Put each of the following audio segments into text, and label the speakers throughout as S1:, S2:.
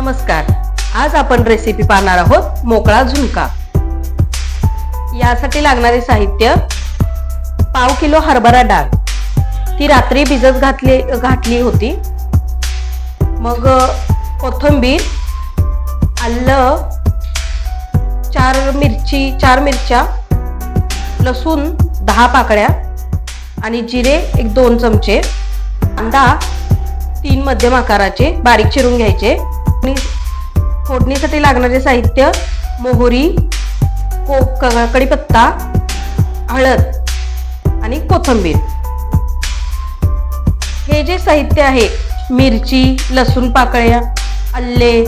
S1: नमस्कार. आज आपण रेसिपी पाहणार आहोत मोकळा झुणका. यासाठी लागणारे साहित्य पाव किलो हरभरा डाळ. ती रात्री भिजत घातली घातली होती. मग कोथिंबीर आलं चार मिरची चार मिरच्या लसूण दहा पाकळ्या आणि जिरे एक दोन चमचे. कांदा तीन मध्यम आकाराचे बारीक चिरून घ्यायचे. फोडणीसाठी लागणारे साहित्य मोहरी को कढीपत्ता हळद आणि कोथिंबीर. हे जे साहित्य आहे मिरची लसूण पाकळ्या आल्ले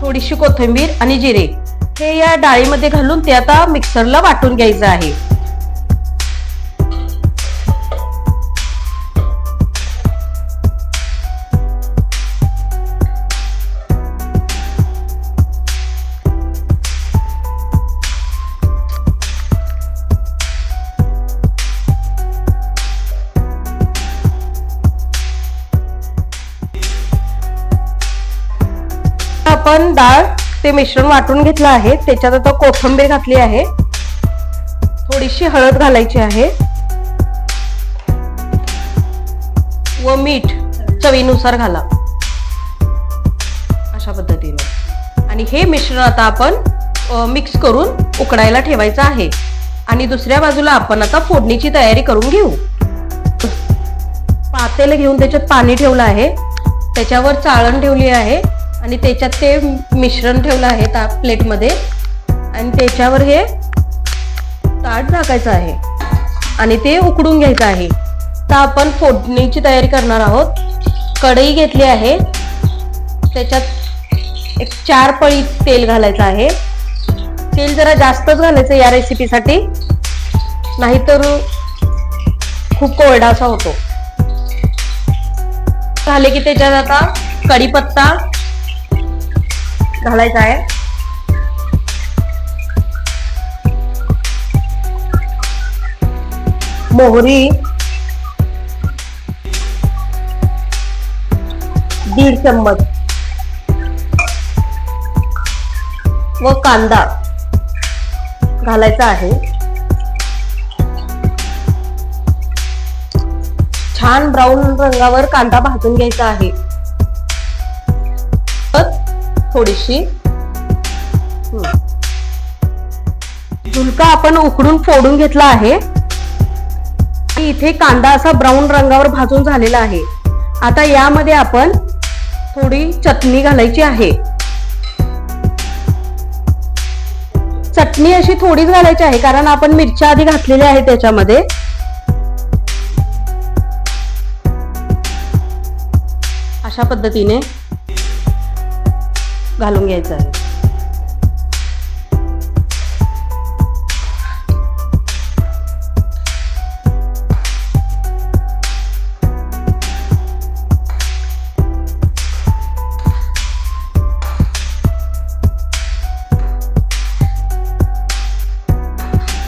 S1: थोडीशी कोथिंबीर आणि जिरे हे या डाळीमध्ये घालून ते आता मिक्सरला वाटून घ्यायचं आहे. आपण डाळ ते मिश्रण वाटून घेतलं आहे. त्याच्यात आता कोथंबीर घातली आहे. थोडीशी हळद घालायची आहे. व मीठ चवीनुसार घाला. अशा पद्धतीने. आणि हे मिश्रण आता आपण मिक्स करून उकडायला ठेवायचं आहे. आणि दुसऱ्या बाजूला आपण आता फोडणीची तयारी करून घेऊ. पातेलं घेऊन त्याच्यात पाणी ठेवलं आहे. त्याच्यावर चाळण ठेवली आहे. आणि त्याच्यात ते मिश्रण ठेवलं आहे ता प्लेटमध्ये. आणि त्याच्यावर हे ताट झाकायचं आहे. आणि ते उकडून घ्यायचं आहे. तर आपण फोडणीची तयारी करणार आहोत. कढई घेतली आहे. त्याच्यात एक चार पळी तेल घालायचं आहे. तेल जरा जास्तच घालायचं या रेसिपीसाठी नाहीतर खूप कोरडा असा होतो. झाले की त्याच्यात आता कढीपत्ता घालायचा आहे. मोहरी. दीड चम्मच. व कांदा घालायचा आहे. छान ब्राऊन रंगावर कांदा भाजून घ्यायचा आहे. थोडीशी. झुलका आपण उकडून फोडून घेतला आहे. इथे कांदा असा ब्राऊन रंगावर भाजून झालेला आहे. आता यामध्ये आपण थोडी चटणी घालायची आहे. चटणी अशी थोडीच घालायची आहे कारण आपण मिरच्या आधी घातलेल्या आहेत त्याच्यामध्ये. अशा पद्धतीने. घालून घ्यायचं आहे.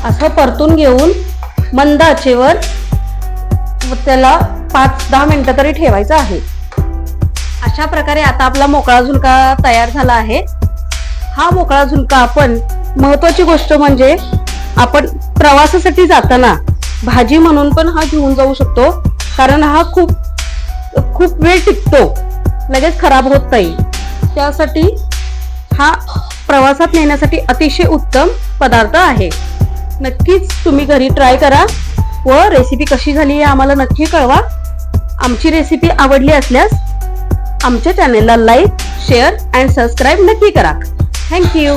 S1: असं परतून घेऊन मंद आचेवर त्याला पाच दहा मिनटं तरी ठेवायचं आहे. अशा प्रकारे आता आपला मोकळा झुणका तयार झाला आहे. हा मोकळा झुणका आपण महत्वाची गोष्ट म्हणजे आपण प्रवासासाठी जाताना भाजी म्हणून पण हा घेऊन जाऊ शकतो. कारण हा खूप खूप वेळ टिकतो. लगेच खराब होत नाही. त्यासाठी हा प्रवासात नेण्यासाठी अतिशय उत्तम पदार्थ आहे. नक्कीच तुम्ही घरी ट्राय करा व रेसिपी कशी झाली हे आम्हाला नक्की कळवा. आमची रेसिपी आवडली असल्यास आमच्या चॅनेलला लाईक शेअर अँड सबस्क्राईब नक्की करा. थँक्यू